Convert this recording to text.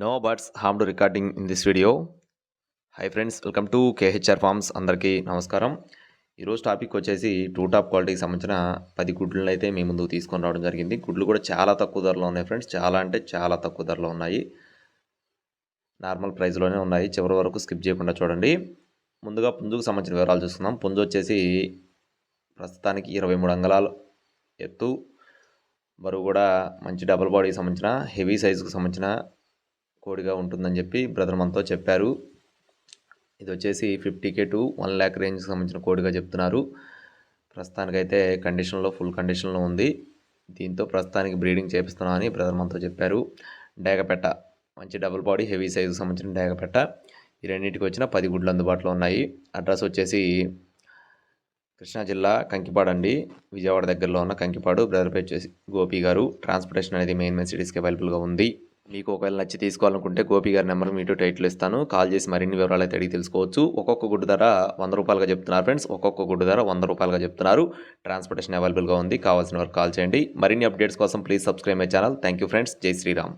No birds harm to recording in this video hi friends welcome to KHR farms అందరికీ నమస్కారం. ఈరోజు topic వచ్చేసి two top క్వాలిటీకి సంబంధించిన పది గుడ్లను అయితే మీ ముందుకు తీసుకొని రావడం జరిగింది. గుడ్లు కూడా చాలా తక్కువ ధరలో ఉన్నాయి ఫ్రెండ్స్ చాలా అంటే చాలా తక్కువ ధరలో ఉన్నాయి. నార్మల్ ప్రైస్లోనే ఉన్నాయి. చివరి వరకు స్కిప్ చేయకుండా చూడండి. ముందుగా పుంజుకు సంబంధించిన వివరాలు చూసుకుందాం. పుంజు వచ్చేసి ప్రస్తుతానికి ఇరవై మూడు అంగళాలు ఎత్తు. బరువు కూడా మంచి డబుల్ బాడీకి సంబంధించిన హెవీ సైజుకు సంబంధించిన కోడిగా ఉంటుందని చెప్పి బ్రదర్ మనతో చెప్పారు. ఇది వచ్చేసి fifty K to one lakh రేంజ్కి సంబంధించిన కోడిగా చెప్తున్నారు. ప్రస్తుతానికైతే కండిషన్లో ఫుల్ కండిషన్లో ఉంది. దీంతో ప్రస్తుతానికి బ్రీడింగ్ చేపిస్తున్నామని బ్రదర్ మనతో చెప్పారు. డేగపెట్ట మంచి డబుల్ బాడీ హెవీ సైజుకి సంబంధించిన డేగపెట్ట. ఈ రెండింటికి వచ్చిన పది గుడ్లు అందుబాటులో ఉన్నాయి. అడ్రస్ వచ్చేసి కృష్ణా జిల్లా కంకిపాడు అండి. విజయవాడ దగ్గరలో ఉన్న కంకిపాడు. బ్రదర్ పేరు వచ్చేసి గోపి గారు. ట్రాన్స్పోర్టేషన్ అనేది మెయిన్ మెయిన్ సిటీస్కి అవైలబుల్గా ఉంది. మీకు ఒకవేళ నచ్చి తీసుకోవాలనుకుంటే గోపి గారి నెంబర్ మీటు టైటిల్ ఇస్తాను. కాల్ చేసి మరిన్ని వివరాలు అయితే అడిగి తెలుసుకోవచ్చు. ఒక్కొక్క గుడ్డు ధర వంద రూపాయలుగా చెప్తున్నారు ఫ్రెండ్స్. ఒక్కొక్క గుడ్డు ధర వంద రూపాయలుగా చెప్తున్నారు. ట్రాన్స్పోర్టేషన్ అవైలబుల్గా ఉంది. కావాల్సిన వారు కాల్ చేయండి. మరిన్ని అప్డేట్స్ కోసం please subscribe my channel. Thank you friends. Jai Shriram.